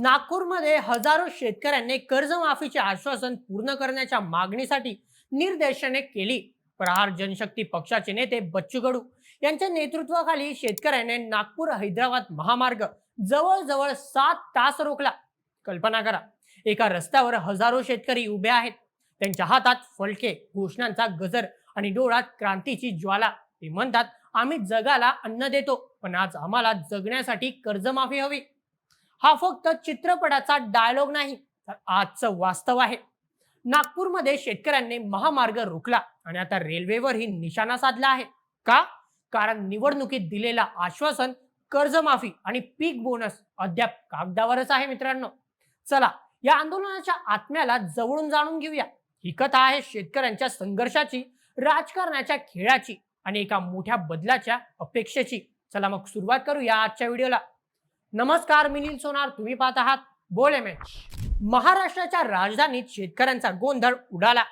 नागपूरमध्ये हजारो शेतकऱ्यांनी कर्जमाफीचे आश्वासन पूर्ण करण्याच्या मागणीसाठी निर्देशने केली. प्रहार जनशक्ती पक्षाचे नेते बच्चू कडू यांच्या नेतृत्वाखाली शेतकऱ्यांनी नागपूर हैदराबाद महामार्ग जवळजवळ सात तास रोखला. कल्पना करा एका रस्त्यावर हजारो शेतकरी उभे आहेत. त्यांच्या हातात फलके घोषणांचा गजर आणि डोळ्यात क्रांतीची ज्वाला. ते म्हणतात आम्ही जगाला अन्न देतो पण आज आम्हाला जगण्यासाठी कर्जमाफी हवी. हा फक्त चित्रपटाचा डायलॉग नाही तर आजचं वास्तव आहे. नागपूरमध्ये शेतकऱ्यांनी महामार्ग रोखला आणि आता रेल्वेवरही निशाणा साधला आहे. का? कारण निवडणुकीत दिलेला आश्वासन कर्जमाफी आणि पीक बोनस अद्याप कागदावरच आहे मित्रांनो. चला या आंदोलनाच्या आत्म्याला जवळून जाणून घेऊया. ही कथा आहे शेतकऱ्यांच्या संघर्षाची राजकारणाच्या खेळाची आणि एका मोठ्या बदलाच्या अपेक्षेची. चला मग सुरुवात करूया आजच्या व्हिडिओला. नमस्कार मी नील सोनार. तुम्ही पाहत आहात बोल एम महाराष्ट्राच्या राजधानीत शेतकऱ्यांचा गोंधळ उडाला.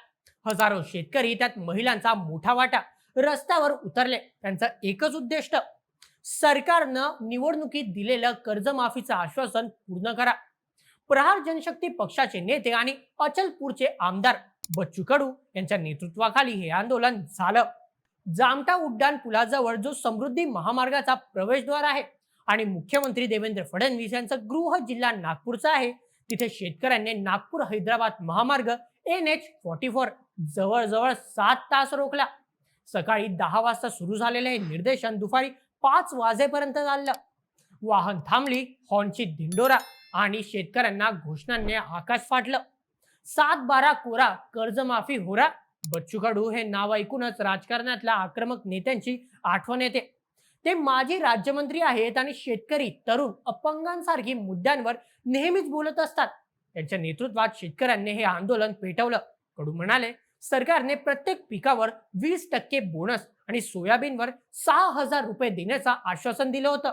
हजारो शेतकरी त्यात महिलांचा मोठा वाटा रस्त्यावर उतरले. त्यांचं एकच उद्दिष्ट सरकारनं निवडणुकीत दिलेलं कर्जमाफीचं आश्वासन पूर्ण करा. प्रहार जनशक्ती पक्षाचे नेते आणि अचलपूरचे आमदार बच्चू कडू यांच्या नेतृत्वाखाली हे आंदोलन झालं. जामटा उड्डाण पुलाजवळ जो समृद्धी महामार्गाचा प्रवेशद्वार आहे आणि मुख्यमंत्री देवेंद्र फडणवीस यांचा गृह जिल्हा नागपूरचा आहे. तिथे शेतकऱ्यांनी नागपूर हैदराबाद महामार्ग एन एच फॉर्टी फोर जवळजवळ सात तास रोखला. सकाळी दहा वाजता सुरू झालेले हे निर्देशन दुपारी पाच वाजेपर्यंत चाललं. वाहन थांबली हॉर्नची दिंडोरा आणि शेतकऱ्यांना घोषणांनी आकाश फाटलं. सात बारा कोरा कर्जमाफी होरा बच्चू कडू हे नाव ऐकूनच राजकारणातल्या आक्रमक नेत्यांची आठवण येते. ते माजी राज्यमंत्री आहेत आणि शेतकरी तरुण अपंगांसारखी मुद्द्यांवर नेहमीच बोलत असतात. त्यांच्या नेतृत्वात शेतकऱ्यांनी हे आंदोलन पेटवलं. कडू म्हणाले सरकारने प्रत्येक पिकावर वीस टक्के बोनस आणि सोयाबीनवर सहा हजार रुपये देण्याचं आश्वासन दिलं होतं.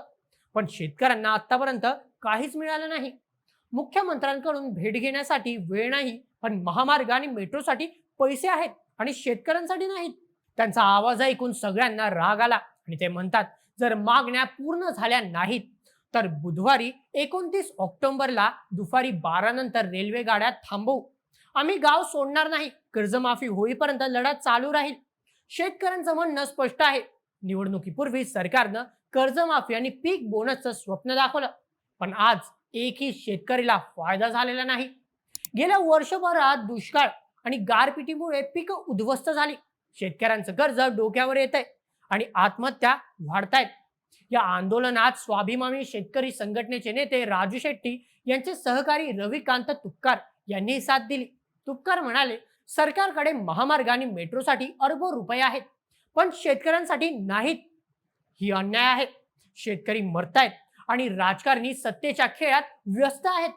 पण शेतकऱ्यांना आतापर्यंत काहीच मिळालं नाही. मुख्यमंत्र्यांकडून भेट घेण्यासाठी वेळ नाही पण महामार्ग आणि मेट्रोसाठी पैसे आहेत आणि शेतकऱ्यांसाठी नाहीत. त्यांचा आवाज ऐकून सगळ्यांना राग आला आणि ते म्हणतात जर मागण्या पूर्ण झाल्या नाहीत तर बुधवारी एकोणतीस ऑक्टोबरला दुपारी बारा नंतर रेल्वे गाड्या थांबवू. आम्ही गाव सोडणार नाही कर्जमाफी होईपर्यंत लढा चालू राहील. शेतकऱ्यांचं म्हणणं स्पष्ट आहे. निवडणुकीपूर्वी सरकारनं कर्जमाफी आणि पीक बोनसचं स्वप्न दाखवलं पण आज एकही शेतकरीला फायदा झालेला नाही. गेल्या वर्षभरात दुष्काळ आणि गारपिटीमुळे पिकं उद्ध्वस्त झाली. शेतकऱ्यांचं कर्ज डोक्यावर येत आहे आणि आत्महत्या वाढतायत. या आंदोलनात स्वाभिमानी शेतकरी संघटनेचे नेते राजू शेट्टी यांचे सहकारी रविकांत तुपकार यांनी साथ दिली. तुपकार म्हणाले सरकारकडे महामार्ग आणि मेट्रोसाठी अरबो रुपये आहेत पण शेतकऱ्यांसाठी नाहीत. ही अन्याय आहे. शेतकरी मरतायत आणि राजकारणी सत्तेच्या खेळात व्यस्त आहेत.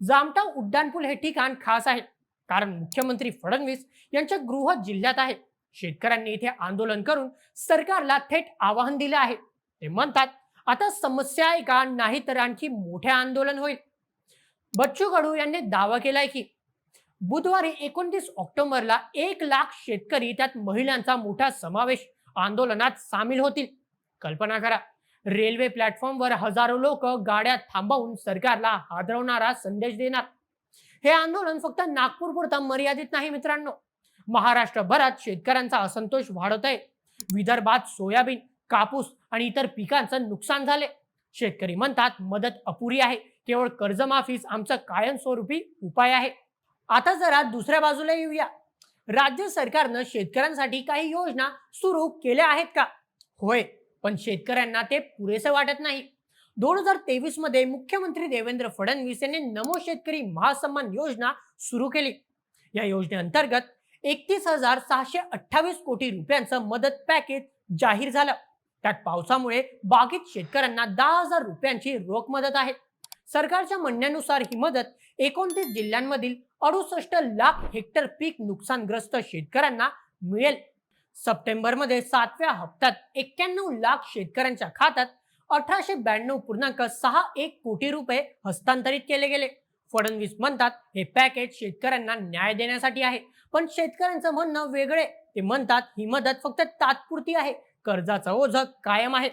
जामटा उड्डाणपूल हे ठिकाण खास आहे कारण मुख्यमंत्री फडणवीस यांच्या गृह जिल्ह्यात आहे शेतकऱ्यांनी इथे आंदोलन करून सरकारला थेट आवाहन दिलं आहे. ते म्हणतात आता समस्या आहे का? नाही तर आणखी मोठे आंदोलन होईल. बच्चू कडू यांनी दावा केलाय की बुधवारी एकोणतीस ऑक्टोबरला एक लाख शेतकरी त्यात महिलांचा मोठा समावेश आंदोलनात सामील होतील. कल्पना करा रेल्वे प्लॅटफॉर्मवर हजारो लोक गाड्या थांबवून सरकारला हादरवणारा संदेश देणार. हे आंदोलन फक्त नागपूरपुरता मर्यादित नाही मित्रांनो. महाराष्ट्रभरात शेतकऱ्यांचा असंतोष वाढत आहे. विदर्भात सोयाबीन कापूस आणि इतर पिकांचं नुकसान झाले. शेतकरी म्हणतात मदत अपुरी आहे. केवळ कर्जमाफीच आमचं कायमस्वरूपी उपाय आहे. आता जरा दुसऱ्या बाजूला येऊया. राज्य सरकारनं शेतकऱ्यांसाठी काही योजना सुरू केल्या आहेत का? होय पण शेतकऱ्यांना ते पुरेसे वाटत नाही. दोन हजार तेवीसमध्ये मुख्यमंत्री देवेंद्र फडणवीस यांनी नमो शेतकरी महासन्मान योजना सुरू केली. या योजनेअंतर्गत एकतीस हजार सहाशे अठ्ठावीस कोटी रुपयांचं मदत पॅकेज जाहीर झालं. त्यात पावसामुळे बाधित शेतकऱ्यांना दहा हजार रुपयांची रोख मदत आहे. सरकारच्या म्हणण्यानुसार ही मदत एकोणतीस जिल्ह्यांमधील अडुसष्ट लाख हेक्टर पीक नुकसानग्रस्त शेतकऱ्यांना मिळेल. सप्टेंबरमध्ये सातव्या हप्त्यात एक्क्याण्णव लाख शेतकऱ्यांच्या खात्यात अठराशे ब्याण्णव पूर्णांक सहा एक कोटी रुपये हस्तांतरित केले गेले. फडणवीस म्हणतात हे पॅकेज शेतकऱ्यांना न्याय देण्यासाठी आहे. पण शेतकऱ्यांचं म्हणणं वेगळे ते म्हणतात ही मदत फक्त तात्पुरती आहे. कर्जाचं ओझ कायम आहे.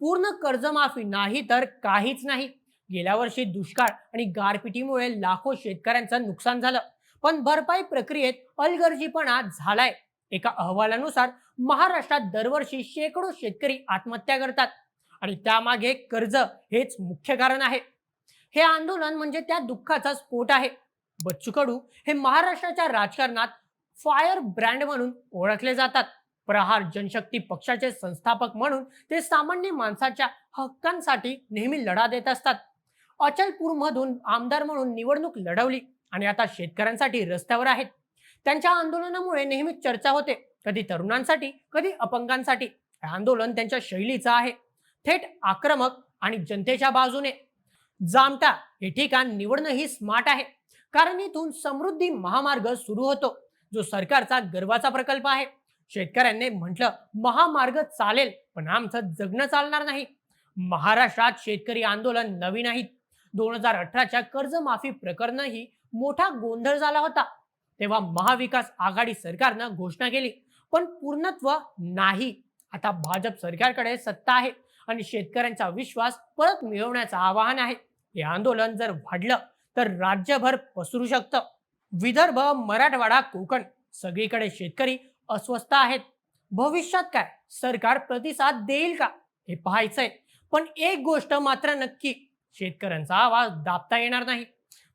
पूर्ण कर्जमाफी नाही तर काहीच नाही. गेल्या वर्षी दुष्काळ आणि गारपिटीमुळे लाखो शेतकऱ्यांचं नुकसान झालं. पण भरपाई प्रक्रियेत अलगर्जीपणा झालाय. एका अहवालानुसार महाराष्ट्रात दरवर्षी शेकडो शेतकरी आत्महत्या करतात. आणि त्यामागे कर्ज हेच मुख्य कारण आहे. हे आंदोलन म्हणजे त्या दुःखाचा स्फोट आहे. बच्चू कडू हे महाराष्ट्राच्या राजकारणात फायर ब्रँड म्हणून ओळखले जातात. प्रहार जनशक्ती पक्षाचे संस्थापक म्हणून ते सामान्य माणसाच्या हक्कांसाठी नेहमी लढा देत असतात. अचलपूरमधून आमदार म्हणून निवडणूक लढवली आणि आता शेतकऱ्यांसाठी रस्त्यावर आहेत. त्यांच्या आंदोलनामुळे नेहमी चर्चा होते. कधी तरुणांसाठी कधी अपंगांसाठी. हे आंदोलन त्यांच्या शैलीचं आहे. थेट आक्रमक आणि जनतेच्या बाजूने. जामटा हे ठिकाण निवडणं ही स्मार्ट आहे. कारण इथून समृद्धी महामार्ग सुरू होतो जो सरकारचा गर्वाचा प्रकल्प आहे. शेतकऱ्यांनी म्हटलं महामार्ग चालेल पण आमचं जगणं चालणार नाही. महाराष्ट्रात शेतकरी आंदोलन नवीन नाहीत दोन हजार अठराच्या कर्जमाफी प्रकरणही मोठा गोंधळ झाला होता. तेव्हा महाविकास आघाडी सरकारनं घोषणा केली पण पूर्णत्व नाही. आता भाजप सरकारकडे सत्ता आहे आणि शेतकऱ्यांचा विश्वास परत मिळवण्याचं आवाहन आहे. हे आंदोलन जर वाढलं तर राज्यभर पसरू शकतं. विदर्भ मराठवाडा कोकण सगळीकडे शेतकरी अस्वस्थ आहेत. भविष्यात काय? सरकार प्रतिसाद देईल का? हे पाहायचंय. पण एक गोष्ट मात्र नक्की शेतकऱ्यांचा आवाज दाबता येणार नाही.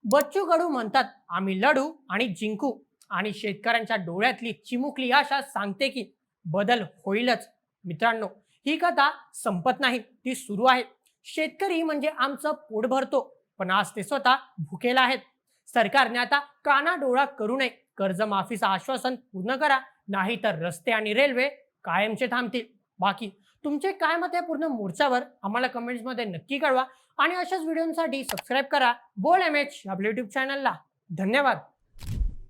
बच्चू कडू म्हणतात आम्ही लढू आणि जिंकू आणि शेतकऱ्यांच्या डोळ्यातली चिमुकली आशा सांगते की बदल होईलच. मित्रांनो ही कथा संपत नाही ती सुरू आहे. शेतकरी म्हणजे आमचं पोट भरतो. पण आज ते स्वतः भुकेला आहेत. सरकारने आता काना डोळा करू नये. कर्जमाफीचं आश्वासन पूर्ण करा. नाही तर रस्ते आणि रेल्वे कायमचे थांबतील. बाकी तुमचे काय मत आहे पूर्ण मोर्चावर? आम्हाला कमेंट्समध्ये नक्की कळवा. आणि अशाच व्हिडिओसाठी सबस्क्राईब करा. बोल एम एच आपल्या युट्यूब चॅनलला धन्यवाद.